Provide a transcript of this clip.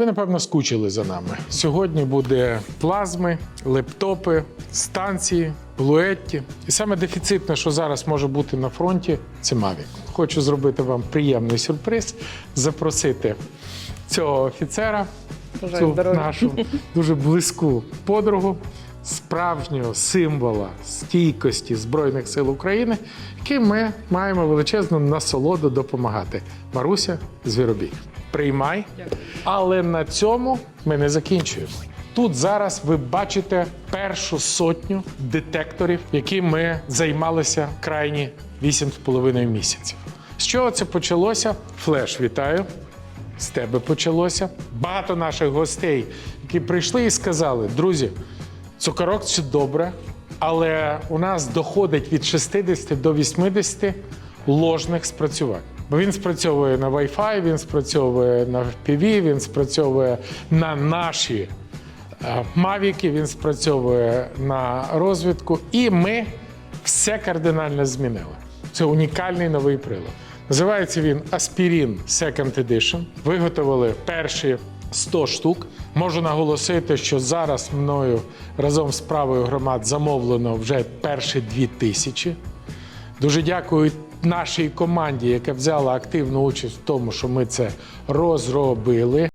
Ви, напевно, скучили за нами. Сьогодні буде плазми, лептопи, станції, блуетті. І саме дефіцитне, що зараз може бути на фронті, це Mavic. Хочу зробити вам приємний сюрприз, запросити цього офіцера, цю нашу дуже близьку подругу, справжнього символа стійкості Збройних сил України, яким ми маємо величезну насолоду допомагати. Маруся Звіробій. Приймай. Але на цьому ми не закінчуємо. Тут зараз ви бачите першу сотню детекторів, які ми займалися крайні 8,5 місяців. З чого це почалося? Флеш, вітаю з тебе почалося. Багато наших гостей, які прийшли і сказали: друзі, цукорок це добре, але у нас доходить від 60 до 80 ложних спрацювань. Бо він спрацьовує на Wi-Fi, він спрацьовує на FPV, він спрацьовує на наші е, мавіки, він спрацьовує на розвідку. І ми все кардинально змінили. Це унікальний новий прилад. Називається він Aspirin Second Edition. Виготовили перші 100 штук. Можу наголосити, що зараз мною разом з правою громад замовлено вже перші 2000. Дуже дякую нашій команді, яка взяла активну участь в тому, що ми це розробили.